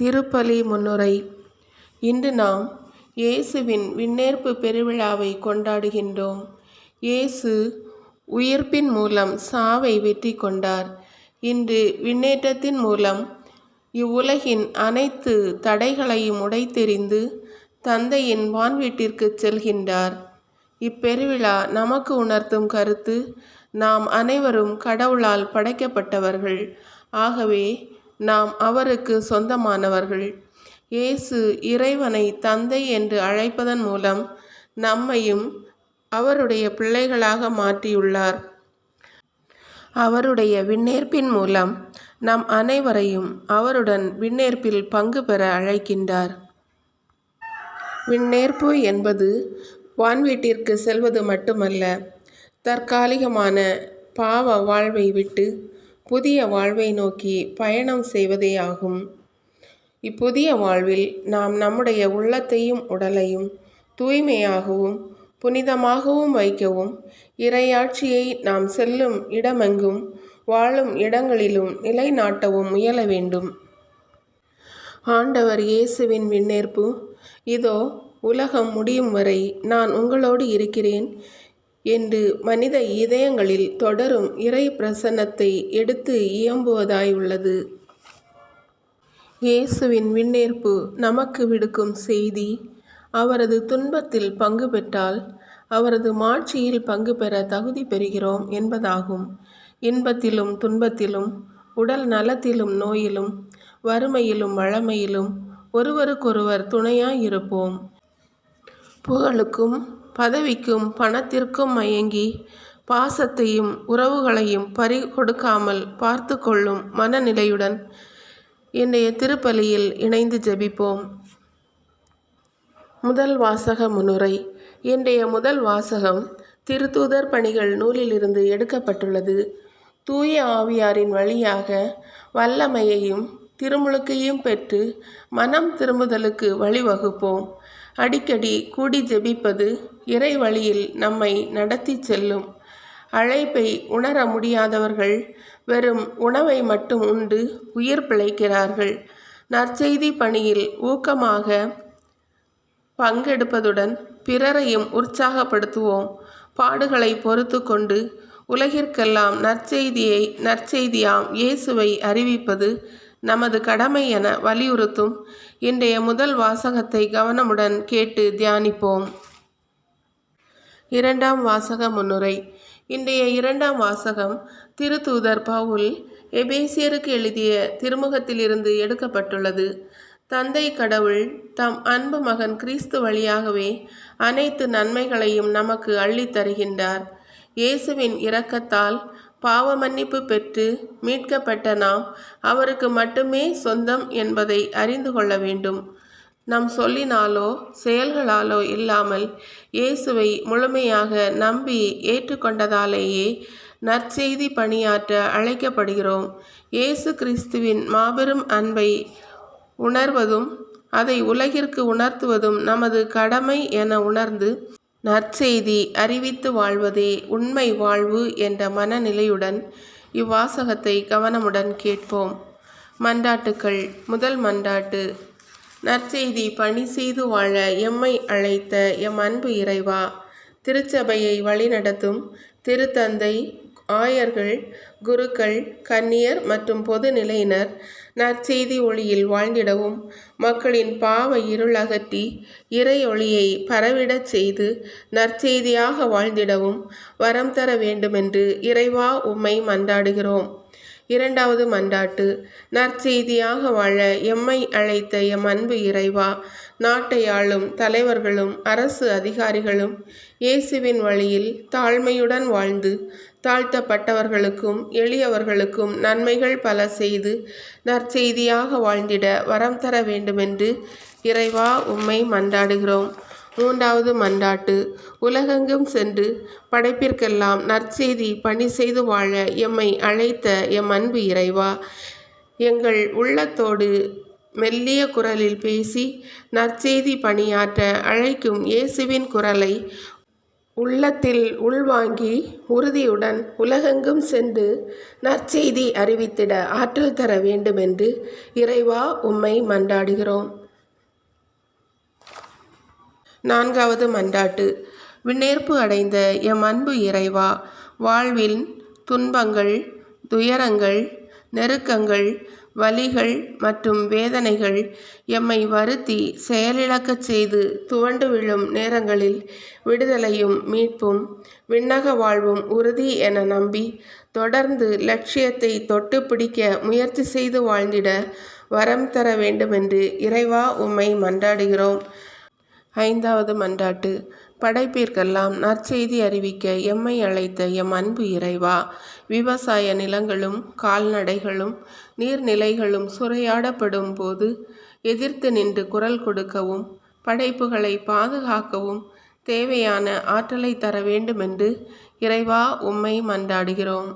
திருப்பலி முன்னுரை. இன்று நாம் இயேசுவின் விண்ணேற்பு பெருவிழாவை கொண்டாடுகின்றோம். இயேசு உயிர்ப்பின் மூலம் சாவை வெற்றி கொண்டார். இன்று விண்ணேற்றத்தின் மூலம் இவ்வுலகின் அனைத்து தடைகளையும் உடைத்தெறிந்து தந்தையின் வான்வீட்டிற்கு செல்கின்றார். இப்பெருவிழா நமக்கு உணர்த்தும் கருத்து நாம் அனைவரும் கடவுளால் படைக்கப்பட்டவர்கள். ஆகவே நாம் அவருக்கு சொந்தமானவர்கள். இயேசு இறைவனை தந்தை என்று அழைப்பதன் மூலம் நம்மையும் அவருடைய பிள்ளைகளாக மாற்றியுள்ளார். அவருடைய விண்ணேற்பின் மூலம் நம் அனைவரையும் அவருடன் விண்ணேற்பில் பங்கு பெற அழைக்கின்றார். விண்ணேற்பு என்பது வான்வீட்டிற்கு செல்வது மட்டுமல்ல தற்காலிகமான பாவ வாழ்வை விட்டு புதிய வாழ்வை நோக்கி பயணம் செய்வதே ஆகும் இப்புதிய வாழ்வில் நாம் நம்முடைய உள்ளத்தையும் உடலையும் தூய்மையாகவும் புனிதமாகவும் வைக்கவும் இறையாட்சியை நாம் செல்லும் இடமெங்கும் வாழும் இடங்களிலும் நிலைநாட்டவும் முயல வேண்டும். ஆண்டவர் இயேசுவின் விண்ணேற்பு இதோ உலகம் முடியும் வரை நான் உங்களோடு இருக்கிறேன். என்று மனித இதயங்களில் தொடரும் இறை பிரசன்னத்தை எடுத்து இயம்புவதாய் உள்ளது இயேசுவின் விண்ணேற்பு நமக்கு விடுக்கும் செய்தி அவரது துன்பத்தில் பங்கு பெற்றால் அவரது மாட்சியில் பங்கு பெற தகுதி பெறுகிறோம் என்பதாகும். இன்பத்திலும் துன்பத்திலும் உடல் நலத்திலும் நோயிலும் வறுமையிலும் வளமையிலும் ஒருவருக்கொருவர் துணையாயிருப்போம் புகழுக்கும் பதவிக்கும் பணத்திற்கும் மயங்கி பாசத்தையும் உறவுகளையும் பறி கொடுக்காமல் பார்த்து கொள்ளும் மனநிலையுடன் இன்றைய திருப்பலியில் இணைந்து ஜெபிப்போம். முதல் வாசக முன்னுரை இன்றைய முதல் வாசகம் திருத்தூதர் பணிகள் நூலிலிருந்து எடுக்கப்பட்டுள்ளது. தூய ஆவியாரின் வழியாக வல்லமையையும் திருமுழுக்கையும் பெற்று மனம் திரும்புதலுக்கு வழிவகுப்போம். அடிக்கடி கூடி ஜெபிப்பது இறை வழியில் நம்மை நடத்தி செல்லும். அழைப்பை உணர முடியாதவர்கள் வெறும் உணவை மட்டும் உண்டு உயிர் பிழைக்கிறார்கள். நற்செய்தி பணியில் ஊக்கமாக பங்கெடுப்பதுடன் பிறரையும் உற்சாகப்படுத்துவோம். பாடுகளை பொறுத்து கொண்டு உலகிற்கெல்லாம் நற்செய்தியை நற்செய்தியாம் இயேசுவை அறிவிப்பது நமது கடமை என வலியுறுத்தும். இன்றைய முதல் வாசகத்தை கவனமுடன் கேட்டு தியானிப்போம். இரண்டாம் வாசக முன்னுரை. இன்றைய இரண்டாம் வாசகம் திருத்தூதர் பவுல் எபேசியருக்கு எழுதிய திருமுகத்திலிருந்து எடுக்கப்பட்டுள்ளது. தந்தை கடவுள் தம் அன்பு மகன் கிறிஸ்து வழியாகவே அனைத்து நன்மைகளையும் நமக்கு அள்ளித் தருகின்றார் இயேசுவின் இரக்கத்தால் பாவ மன்னிப்பு பெற்று மீட்கப்பட்ட நாம் அவருக்கு மட்டுமே சொந்தம் என்பதை அறிந்து கொள்ள வேண்டும். நம் சொல்லினாலோ செயல்களாலோ இல்லாமல் இயேசுவை முழுமையாக நம்பி ஏற்றுக்கொண்டதாலேயே நற்செய்தி பணியாற்ற அழைக்கப்படுகிறோம். இயேசு கிறிஸ்துவின் மாபெரும் அன்பை உணர்வதும் அதை உலகிற்கு உணர்த்துவதும் நமது கடமை என உணர்ந்து நற்செய்தி அறிவித்து வாழ்வதே உண்மை வாழ்வு என்ற மனநிலையுடன் இவ்வாசகத்தை கவனமுடன் கேட்போம். மண்டாட்டுக்கள் முதல் மண்டாட்டு நற்செய்தி பணி செய்து வாழ எம்மை அழைத்த எம் அன்பு இறைவா திருச்சபையை வழிநடத்தும் திருத்தந்தை ஆயர்கள் குருக்கள் கன்னியர் மற்றும் பொது நிலையினர் நற்செய்தி ஒளியில் வாழ்ந்திடவும் மக்களின் பாவ இருள் அகற்றி இறை ஒளியை பரவிடச் செய்து நற்செய்தியாக வாழ்ந்திடவும் வரம் தர வேண்டுமென்று இறைவா உம்மை மன்றாடுகிறோம். இரண்டாவது மன்றாட்டு நற்செய்தியாக வாழ எம்மை அழைத்த எம் அன்பு இறைவா நாட்டை ஆளும் தலைவர்களும் அரசு அதிகாரிகளும் இயேசுவின் வழியில் தாழ்மையுடன் வாழ்ந்து தாழ்த்தப்பட்டவர்களுக்கும் எளியவர்களுக்கும் நன்மைகள் பல செய்து நற்செய்தியாக வாழ்ந்திட வரம் தர வேண்டுமென்று இறைவா உம்மை மன்றாடுகிறோம். மூன்றாவது மன்றாட்டு உலகெங்கும் சென்று படைப்பிற்கெல்லாம் நற்செய்தி பணி செய்து வாழ எம்மை அழைத்த எம் அன்பு இறைவா எங்கள் உள்ளத்தோடு மெல்லிய குரலில் பேசி நற்செய்தி பணியாற்ற அழைக்கும் இயேசுவின் குரலை உள்ளத்தில் உள்வாங்கி உறுதியுடன் உலகெங்கும் சென்று நற்செய்தி அறிவித்திட ஆற்றல் தர வேண்டுமென்று இறைவா உம்மை மன்றாடுகிறோம். நான்காவது மன்றாட்டு. விண்ணேற்பு அடைந்த எம் அன்பு இறைவா வாழ்வில் துன்பங்கள் துயரங்கள் நெருக்கங்கள் வலிகள் மற்றும் வேதனைகள் எம்மை வருத்தி செயலிழக்கச் செய்து துவண்டு விழும் நேரங்களில் விடுதலையும் மீட்பும் விண்ணக வாழ்வும் உறுதி என நம்பி தொடர்ந்து லட்சியத்தை தொட்டு பிடிக்க முயற்சி செய்து வாழ்ந்திட வரம் தர வேண்டுமென்று இறைவா உம்மை மன்றாடுகிறோம். ஐந்தாவது மன்றாட்டு. படைப்பிற்கெல்லாம் நற்செய்தி அறிவிக்க எம்மை அழைத்த எம் அன்பு இறைவா. விவசாய நிலங்களும் கால்நடைகளும் நீர்நிலைகளும் சுரையாடப்படும் போது எதிர்த்து நின்று குரல் கொடுக்கவும் படைப்புகளை பாதுகாக்கவும் தேவையான ஆற்றலை தர வேண்டுமென்று இறைவா உம்மை மன்றாடுகிறோம்.